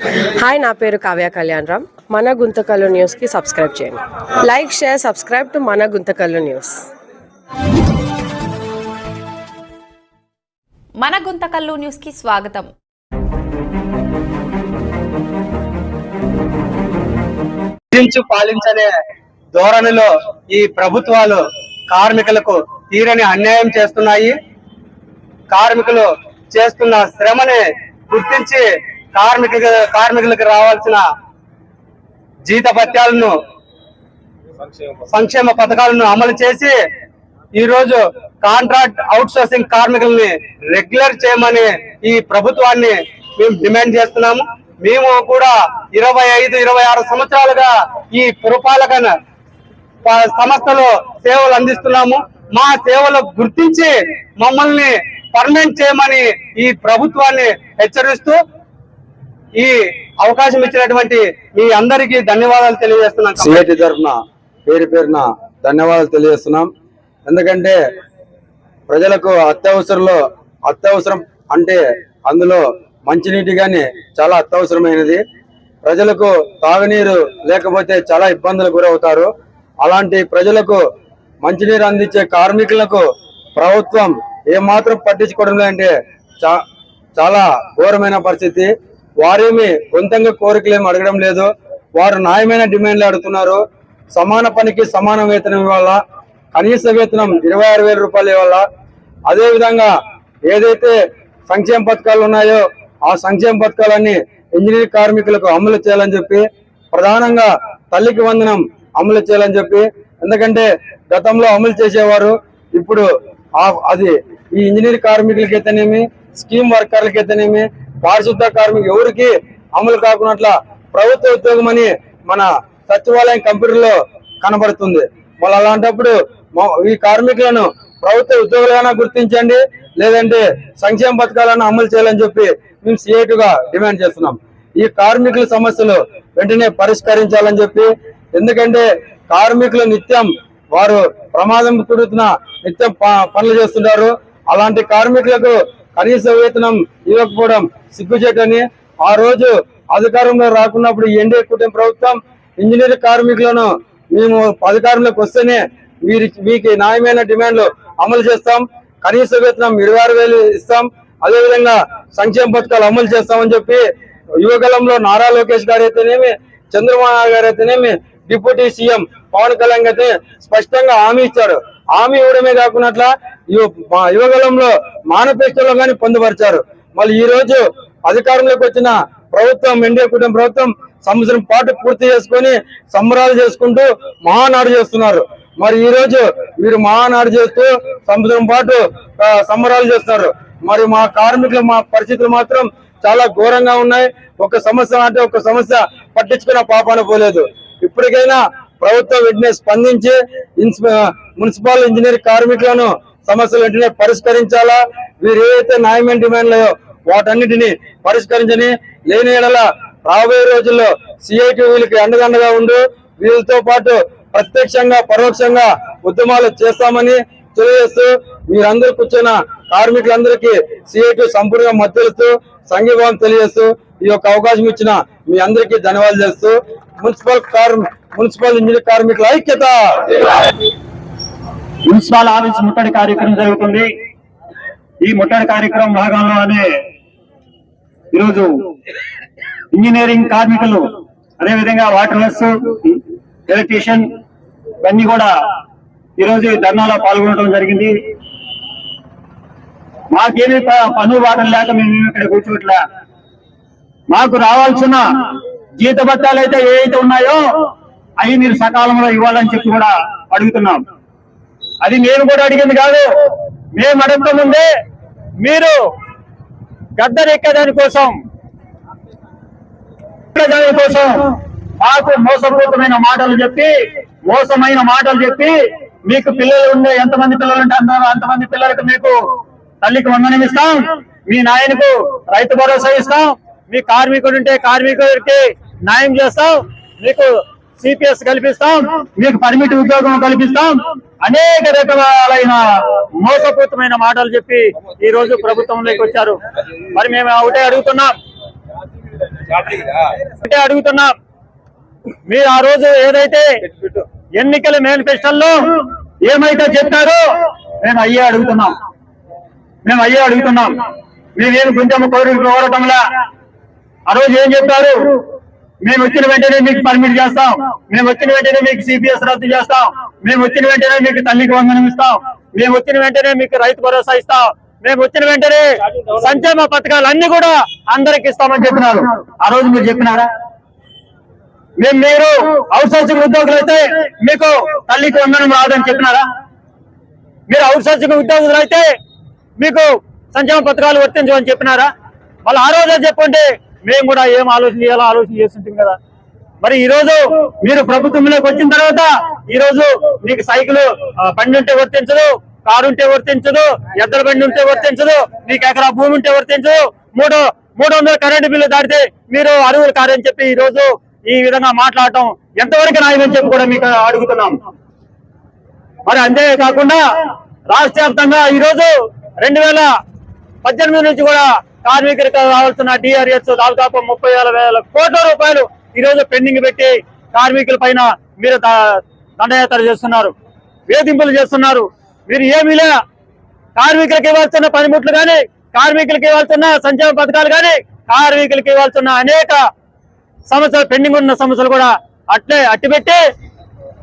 Hi నా పేరు కావ్య కళ్యాణ్ రామ్. మన గుంతకల్లు న్యూస్కి సబ్స్క్రైబ్ చేయండి. లైక్ షేర్ సబ్స్క్రైబ్ టు మన గుంతకల్లు న్యూస్ మన గుంతకల్లు న్యూస్కి స్వాగతం. విధించు పాలించనే ధోరణిలో ఈ ప్రభుత్వాలు కార్మికులకు తీరని అన్యాయం చేస్తున్నాయి. కార్మికులు చేస్తున్న శ్రమని గుర్తించి కార్మిక కార్మికులకు రావాల్సిన జీత భత్యాలను సంక్షేమ పథకాలను అమలు చేసి ఈ రోజు కాంట్రాక్ట్ అవుట్ సోర్సింగ్ కార్మికుల్ని రెగ్యులర్ చేయమని ఈ ప్రభుత్వాన్ని మేము డిమాండ్ చేస్తున్నాము. మేము కూడా ఇరవై ఐదు ఇరవై ఆరు సంవత్సరాలుగా ఈ పురపాలక సంస్థలో సేవలు అందిస్తున్నాము. మా సేవలు గుర్తించి మమ్మల్ని పర్మనెంట్ చేయమని ఈ ప్రభుత్వాన్ని హెచ్చరిస్తూ ఈ అవకాశం ఇచ్చినటువంటి మీ అందరికీ ధన్యవాదాలు తెలియజేస్తున్నాం. సిఐటి తరఫున పేరు పేరున ధన్యవాదాలు తెలియజేస్తున్నాం. ఎందుకంటే ప్రజలకు అత్యవసరంలో అత్యవసరం అంటే అందులో మంచినీటి కానీ చాలా అత్యవసరమైనది. ప్రజలకు తాగునీరు లేకపోతే చాలా ఇబ్బందులు గురవుతారు. అలాంటి ప్రజలకు మంచినీరు అందించే కార్మికులకు ప్రభుత్వం ఏమాత్రం పట్టించుకోవడం లేదంటే చాలా ఘోరమైన పరిస్థితి. వారేమి సొంతంగా కోరికలేమి అడగడం లేదు. వారు న్యాయమైన డిమాండ్లు అడుగుతున్నారు. సమాన పనికి సమాన వేతనం ఇవ్వాలా. కనీస వేతనం ఇరవై ఆరు వేల రూపాయలు ఇవ్వాలా. అదేవిధంగా ఏదైతే సంక్షేమ పథకాలు ఉన్నాయో ఆ సంక్షేమ పథకాలన్నీ ఇంజనీర్ కార్మికులకు అమలు చేయాలని చెప్పి ప్రధానంగా తల్లికి వందనం అమలు చేయాలని చెప్పి ఎందుకంటే గతంలో అమలు చేసేవారు ఇప్పుడు అది ఈ ఇంజనీర్ కార్మికులకైతేనేమి స్కీమ్ వర్కర్లకైతేనేమి పారిశుద్ధ కార్మిక ఎవరికి అమలు కాకున్నట్ల ప్రభుత్వ ఉద్యోగం అని మన సచివాలయం కంప్యూటర్లో కనబడుతుంది. మళ్ళీ అలాంటప్పుడు ఈ కార్మికులను ప్రభుత్వ ఉద్యోగులుగానే గుర్తించండి లేదంటే సంక్షేమ పథకాలను అమలు చేయాలని చెప్పి మేము సిఐటిగా డిమాండ్ చేస్తున్నాం. ఈ కార్మికుల సమస్యలు వెంటనే పరిష్కరించాలని చెప్పి ఎందుకంటే కార్మికులు నిత్యం వారు ప్రమాదం కుడుతున్న నిత్యం ప- పనులు చేస్తుంటారు. అలాంటి కార్మికులకు కనీస వేతనం ఇవ్వకపోవడం సిగ్గుచేటని ఆ రోజు అధికారంలో రాకున్నప్పుడు ఎన్డీఏ కూటమి ప్రభుత్వం ఇంజనీర్ కార్మికులను మేము అధికారంలోకి వస్తేనే మీరు మీకు న్యాయమైన డిమాండ్లు అమలు చేస్తాం. కనీస వేతనం ఇరవై ఆరు వేలు ఇస్తాం. అదేవిధంగా సంక్షేమ పథకాలు అమలు చేస్తామని చెప్పి యువగలంలో నారా లోకేష్ గారు అయితేనేమి చంద్రబాబు గారు అయితేనేమి డిప్యూటీ సీఎం పవన్ కళ్యాణ్ అయితే స్పష్టంగా హామీ ఇచ్చారు. హామీ ఇవ్వడమే కాకున్నట్ల మా యువగలంలో మేనిఫెస్టోలో కానీ పొందుపరిచారు. మళ్ళీ ఈ రోజు అధికారంలోకి వచ్చిన ప్రభుత్వం ఎన్డీఏ కుటుంబ ప్రభుత్వం సంవత్సరం పాటు పూర్తి చేసుకొని సంబరాలు చేసుకుంటూ మహానాడు చేస్తున్నారు. మరి ఈ రోజు మీరు మహానాడు చేస్తూ సంవత్సరం పాటు సంబరాలు చేస్తున్నారు. మరి మా కార్మికుల మా పరిస్థితులు మాత్రం చాలా ఘోరంగా ఉన్నాయి. ఒక సమస్య అంటే ఒక సమస్య పట్టించుకున్న పాపాన పోలేదు. ఇప్పటికైనా ప్రభుత్వం వెంటనే స్పందించి మున్సిపల్ ఇంజనీర్ కార్మికులను సమస్యలు వెంటనే పరిష్కరించాలా? వీరు ఏవైతే న్యాయమైన డిమాండ్లు వాటన్నిటిని పరిష్కరించని లేని ఎడల రాబోయే రోజుల్లో సిఐటి వీళ్ళకి అండదండగా ఉండు. వీళ్ళతో పాటు ప్రత్యక్షంగా పరోక్షంగా ఉద్యమాలు చేస్తామని తెలియజేస్తూ మీరందరూ కూర్చున్న కార్మికులందరికీ సిఐటి సంపూర్ణంగా మద్దతు సంఘీభావం తెలియజేస్తూ ఈ యొక్క అవకాశం ఇచ్చిన మీ అందరికీ ధన్యవాదాలు చేస్తూ మున్సిపల్ కార్ మున్సిపల్ ఇంజనీర్ కార్మికుల ఐక్యత! మున్సిపల్ ఆఫీస్ ముట్టడి కార్యక్రమం జరుగుతుంది. ఈ ముట్టడి కార్యక్రమం భాగంలోనే ఈరోజు ఇంజనీరింగ్ కార్మికులు అదేవిధంగా వాటర్లెస్ ఎలక్ట్రీషియన్ ఇవన్నీ కూడా ఈరోజు ధర్నాలో పాల్గొనడం జరిగింది. మాకేమి ప- బాటం బాటలు లేక మేము ఇక్కడ కూర్చోట్లే. మాకు రావాల్సిన జీత భత్యాలు అయితే ఏవైతే ఉన్నాయో అవి మీరు సకాలంలో ఇవ్వాలని చెప్పి కూడా అడుగుతున్నాం. అది మేము కూడా అడిగింది కాదు. మేము అడగక ముందే మీరు గద్దరెక్కేదాని కోసం ఎక్కేదాని కోసం మాకు మోసపూరితమైన మాటలు చెప్పి మోసమైన మాటలు చెప్పి మీకు పిల్లలు ఉండే ఎంతమంది పిల్లలు ఉంటే అంత అంతమంది పిల్లలకు మీకు తల్లికి వందనం ఇస్తాం. మీ నాయనకు రైతు భరోసా ఇస్తాం. మీ కార్మికుడు ఉంటే కార్మికుడికి న్యాయం చేస్తాం. మీకు సిపిఎస్ కల్పిస్తాం. మీకు పర్మిట్ ఉద్యోగం కల్పిస్తాం. అనేక రకాలైన మోసపూతమైన మాటలు చెప్పి ఈ రోజు ప్రభుత్వంలోకి వచ్చారు. మరి మేము ఒకటే అడుగుతున్నాం. ఒకటే అడుగుతున్నాం. మీరు ఆ రోజు ఏదైతే ఎన్నికల మేనిఫెస్టోలో ఏమైతే చెప్పారో మేము అయ్యే అడుగుతున్నాం. మేము అయ్యే అడుగుతున్నాం. మేమేం గుంజమ్మ కోరిక కోరటంలా ఆ రోజు ఏం చెప్పారు? మేము వచ్చిన వెంటనే మీకు పర్మిట్ చేస్తాం. మేము వచ్చిన వెంటనే మీకు సిపిఎస్ రద్దు చేస్తాం. మేము వచ్చిన వెంటనే మీకు తల్లికి వందనం ఇస్తాం. మేము వచ్చిన వెంటనే మీకు రైతు భరోసా ఇస్తాం. మేము వచ్చిన వెంటనే సంక్షేమ పథకాలు అన్ని కూడా అందరికి ఇస్తామని చెప్పినారు. ఆ రోజు మీరు చెప్పినారా? మేము మీరు అవుట్ సోర్సింగ్ ఉద్యోగులు అయితే మీకు తల్లికి వందనం రాదని చెప్పినారా? మీరు అవుట్ సోర్సింగ్ ఉద్యోగులు అయితే మీకు సంక్షేమ పథకాలు వర్తించమని చెప్పినారా? వాళ్ళు ఆ రోజే చెప్పుంటే మేము కూడా ఏం ఆలోచన చేయాలో ఆలోచన చేస్తుంటాం కదా. మరి ఈ రోజు మీరు ప్రభుత్వంలోకి వచ్చిన తర్వాత ఈ రోజు మీకు సైకిల్ బండి ఉంటే వర్తించదు కారు ఉంటే వర్తించదు ఎద్దరు బండి ఉంటే వర్తించదు మీకు ఎకరా భూమి ఉంటే వర్తించదు మూడు మూడు వందల కరెంటు బిల్లు దాటితే మీరు అరువులు కారని చెప్పి ఈ రోజు ఈ విధంగా మాట్లాడటం ఎంతవరకు న్యాయమని చెప్పి కూడా మీకు అడుగుతున్నాం. మరి అంతే కాకుండా రాష్ట్ర వ్యాప్తంగా ఈ రోజు రెండు వేల పద్దెనిమిది నుంచి కూడా కార్మికులకు కావాల్సిన డిఆర్ఎస్ దాదాపు ముప్పై వేల వేల కోట్ల రూపాయలు ఈ రోజు పెండింగ్ పెట్టి కార్మికుల పైన మీరు దండయాత్ర చేస్తున్నారు వేధింపులు చేస్తున్నారు. మీరు ఏమీలే కార్మికులకు ఇవ్వాల్సిన పనిముట్లు కానీ కార్మికులకు ఇవ్వాల్సిన సంక్షేమ పథకాలు కానీ కార్మికులకు ఇవ్వాల్సిన అనేక సమస్యలు పెండింగ్ ఉన్న సమస్యలు కూడా అట్లే అట్టిపెట్టి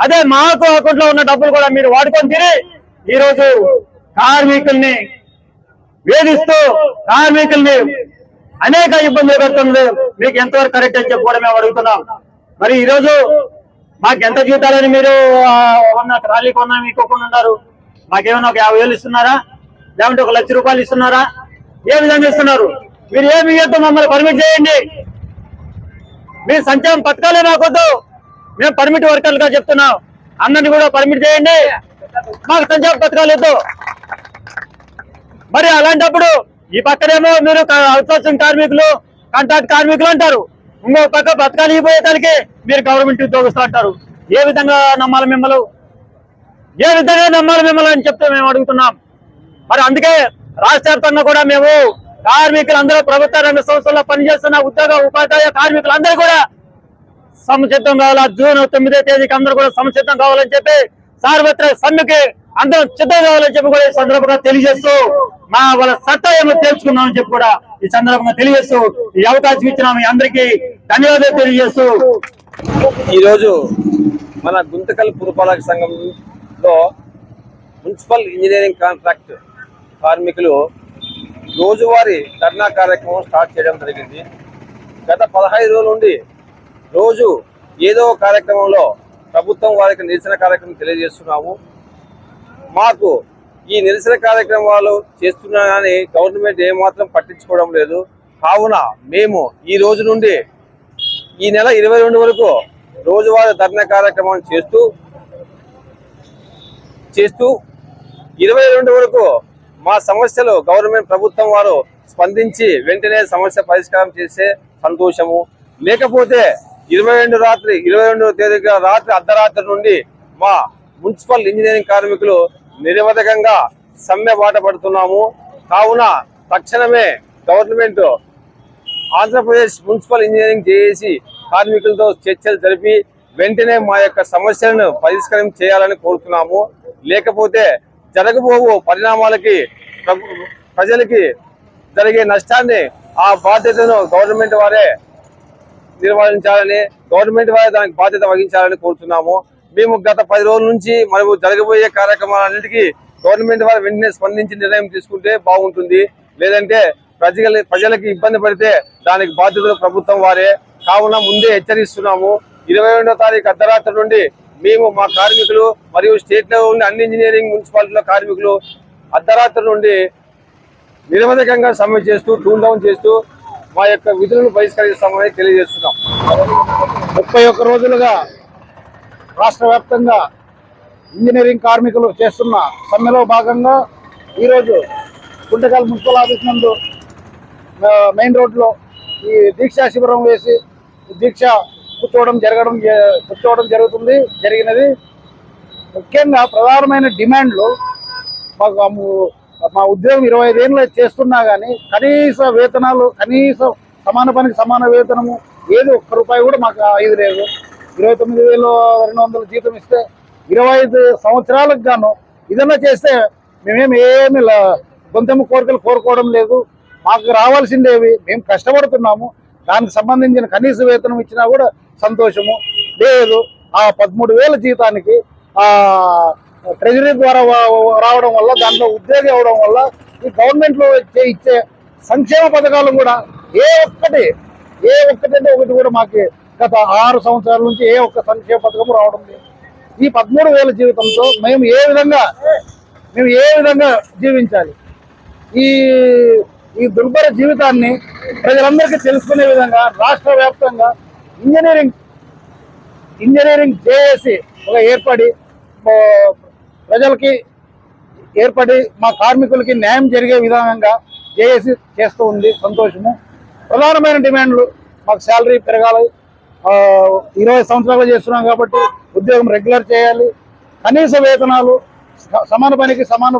అదే మాకు అకౌంట్లో ఉన్న డబ్బులు కూడా మీరు వాడుకొని తిరిగి ఈ రోజు కార్మికుల్ని వేధిస్తూ కార్మికుల్ని అనేక ఇబ్బందులు పెడుతుంది. మీకు ఎంతవరకు కరెక్ట్ అని చెప్పి కూడా మేము అడుగుతున్నాం. మరి ఈరోజు మాకు ఎంత జీతాలని మీరు ఉన్న ట్రాలీ కొన్నా ఇవ్వకుండా ఉన్నారు? మాకేమైనా ఒక యాభై వేలు ఇస్తున్నారా? లేకుంటే ఒక లక్ష రూపాయలు ఇస్తున్నారా? ఏ విధంగా ఇస్తున్నారు? మీరు ఏమి ఇవ్వద్దు మమ్మల్ని పర్మిట్ చేయండి. మీ సంక్షేమ పథకాలే మాకొద్దు. మేము పర్మిట్ వర్కర్లుగా చెప్తున్నాం. అందరిని కూడా పర్మిట్ చేయండి. మాకు సంక్షేమ పథకాలు వద్దు మరి అలాంటప్పుడు ఈ పక్కనేమో మీరు అవుట్సోర్సింగ్ కార్మికులు కాంట్రాక్ట్ కార్మికులు అంటారు. ఇంకో పక్క పథకాలు ఇవ్వడానికి మీరు గవర్నమెంట్ ఉద్యోగస్తులు అంటారు. ఏ విధంగా నమ్మాలి మిమ్మల్ని? ఏ విధంగా నమ్మాలి మిమ్మల్ని అని చెప్తే మేము అడుగుతున్నాం. మరి అందుకే రాష్ట్ర కూడా మేము కార్మికులందరూ ప్రభుత్వ రంగ సంస్థల్లో పనిచేస్తున్న ఉద్యోగ ఉపాధ్యాయ కార్మికులందరూ కూడా సముచితం కావాలా? జూన్ తొమ్మిదో తేదీకి అందరూ కూడా సముచితం కావాలని చెప్పి సార్వత్రిక సమ్మెకి అందరం సిద్ధం కావాలని చెప్పి కూడా ఈ సందర్భంగా తెలియజేస్తూ మా వాళ్ళ సత్తా ఏమో తెలుసుకున్నామని చెప్పి కూడా ఈ సందర్భంగా తెలియజేస్తూ ఈ అవకాశం ఇచ్చిన మీ అందరికీ ధన్యవాదాలు తెలియజేస్తూ. ఈరోజు మన గుంతకల్ పురపాలక సంఘంలో మున్సిపల్ ఇంజనీరింగ్ కాంట్రాక్ట్ కార్మికులు రోజువారీ ధర్నా కార్యక్రమం స్టార్ట్ చేయడం జరిగింది. గత పదహైదు రోజుల నుండి రోజు ఏదో కార్యక్రమంలో ప్రభుత్వం వారికి నిరసన కార్యక్రమం తెలియజేస్తున్నాము. మాకు ఈ నిరసన కార్యక్రమాలు చేస్తున్నా కానీ గవర్నమెంట్ ఏమాత్రం పట్టించుకోవడం లేదు. కావున మేము ఈ రోజు నుండి ఈ నెల ఇరవై రెండు వరకు రోజువారీ ధర్నా కార్యక్రమం చేస్తూ చేస్తూ ఇరవై రెండు వరకు మా సమస్యలు గవర్నమెంట్ ప్రభుత్వం వారు స్పందించి వెంటనే సమస్య పరిష్కారం చేసే సంతోషము. లేకపోతే ఇరవై రెండు రాత్రి ఇరవై రెండవ తేదీ రాత్రి అర్ధరాత్రి నుండి మా మున్సిపల్ ఇంజనీరింగ్ కార్మికులు నిరవధకంగా సమ్మె బాట పడుతున్నాము. కావున తక్షణమే గవర్నమెంట్ ఆంధ్రప్రదేశ్ మున్సిపల్ ఇంజనీరింగ్ చేసి కార్మికులతో చర్చలు జరిపి వెంటనే మా యొక్క సమస్యలను పరిష్కారం చేయాలని కోరుతున్నాము. లేకపోతే జరగబోవు పరిణామాలకి ప్రజలకి జరిగే నష్టాన్ని ఆ బాధ్యతను గవర్నమెంట్ వారే నిర్వహించాలని గవర్నమెంట్ వారే దానికి బాధ్యత వహించాలని కోరుతున్నాము. మేము గత పది రోజుల నుంచి మరియు జరగబోయే కార్యక్రమాలన్నింటికీ గవర్నమెంట్ వారు వెంటనే స్పందించి నిర్ణయం తీసుకుంటే బాగుంటుంది. లేదంటే ప్రజల ప్రజలకు ఇబ్బంది పడితే దానికి బాధ్యతలు ప్రభుత్వం వారే. కావున ముందే హెచ్చరిస్తున్నాము. ఇరవై రెండో తారీఖు అర్ధరాత్రి నుండి మేము మా కార్మికులు మరియు స్టేట్లో ఉన్న అన్ని ఇంజనీరింగ్ మున్సిపాలిటీల కార్మికులు అర్ధరాత్రి నుండి నిరవధికంగా సమ్మె చేస్తూ టూన్ డౌన్ చేస్తూ మా యొక్క విధులను బహిష్కరిస్తామని తెలియజేస్తున్నాం. ముప్పై ఒక్క రోజులుగా రాష్ట్ర వ్యాప్తంగా ఇంజనీరింగ్ కార్మికులు చేస్తున్న సమ్మెలో భాగంగా ఈరోజు గుంటకల్ మున్సిపల్ ఆఫీస్ నందు మెయిన్ రోడ్లో ఈ దీక్షా శిబిరం వేసి దీక్ష కూర్చోవడం జరగడం జ- కూర్చోవడం జరుగుతుంది జరిగినది. ముఖ్యంగా ప్రధానమైన డిమాండ్లు మాకు మా ఉద్యోగం ఇరవై ఐదేళ్ళు చేస్తున్నా కానీ కనీస వేతనాలు కనీస సమాన పనికి సమాన వేతనము ఏది ఒక్క రూపాయి కూడా మాకు ఇది లేదు. ఇరవై తొమ్మిది వేలు రెండు వందల జీతం ఇస్తే ఇరవై ఐదు సంవత్సరాలకు గాను ఇదన్నా చేస్తే మేమేమి ఏమి లా- గొంతెమ్మ కోరికలు కోరుకోవడం లేదు. మాకు రావాల్సిందేవి. మేము కష్టపడుతున్నాము. దానికి సంబంధించిన కనీస వేతనం ఇచ్చినా కూడా సంతోషము. లేదు ఆ పదమూడు వేల జీతానికి ఆ ట్రెజరీ ద్వారా రావడం వల్ల దాంట్లో ఉద్యోగి అవడం వల్ల ఈ గవర్నమెంట్లో ఇచ్చే సంక్షేమ పథకాలు కూడా ఏ ఒక్కటి ఏ ఒక్కటి అంటే ఒకటి కూడా మాకు గత ఆరు సంవత్సరాల నుంచి ఏ ఒక్క సంక్షేమ పథకం రావడం లేదు. ఈ పదమూడు వేల జీవితంతో మేము ఏ విధంగా మేము ఏ విధంగా జీవించాలి? ఈ ఈ దుర్భర జీవితాన్ని ప్రజలందరికీ తెలుసుకునే విధంగా రాష్ట్ర వ్యాప్తంగా ఇంజనీరింగ్ ఇంజనీరింగ్ చేసి ఒక ఏర్పడి ప్రజలకి ఏర్పడి మా కార్మికులకి న్యాయం జరిగే విధానంగా జేఏసీ చేస్తూ ఉంది. సంతోషము. ప్రధానమైన డిమాండ్లు మాకు శాలరీ పెరగాలి. ఇరవై సంవత్సరాలు చేస్తున్నాం కాబట్టి ఉద్యోగం రెగ్యులర్ చేయాలి. కనీస వేతనాలు సమాన పనికి సమాన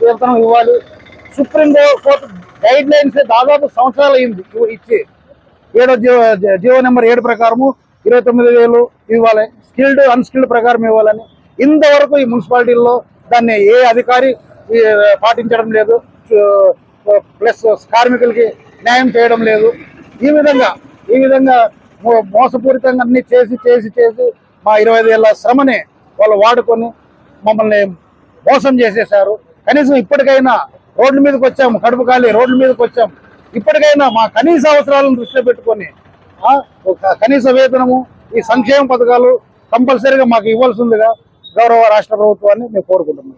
వేతనం ఇవ్వాలి. సుప్రీం కోర్టు గైడ్ లైన్స్ దాదాపు సంవత్సరాలు అయింది ఇచ్చి. ఏడో జీవో జీవో నెంబర్ ఏడు ప్రకారము ఇరవై తొమ్మిది వేలు ఇవ్వాలి. స్కిల్డ్ అన్స్కిల్డ్ ప్రకారం ఇవ్వాలని. ఇంతవరకు ఈ మున్సిపాలిటీల్లో దాన్ని ఏ అధికారి పాటించడం లేదు. ప్లస్ కార్మికులకి న్యాయం చేయడం లేదు. ఈ విధంగా ఈ విధంగా మోసపూరితంగా అన్ని చేసి చేసి చేసి మా ఇరవై ఐదు ఏళ్ళ శ్రమని వాళ్ళు వాడుకొని మమ్మల్ని మోసం చేసేశారు. కనీసం ఇప్పటికైనా రోడ్ల మీదకి వచ్చాము కడుపు ఖాళీ రోడ్ల మీదకి వచ్చాము ఇప్పటికైనా మా కనీస అవసరాలను దృష్టిలో పెట్టుకొని ఒక కనీస వేతనము ఈ సంక్షేమ పథకాలు కంపల్సరీగా మాకు ఇవ్వాల్సిందిగా గౌరవ రాష్ట్ర ప్రభుత్వాన్ని మేము కోరుకుంటున్నాం.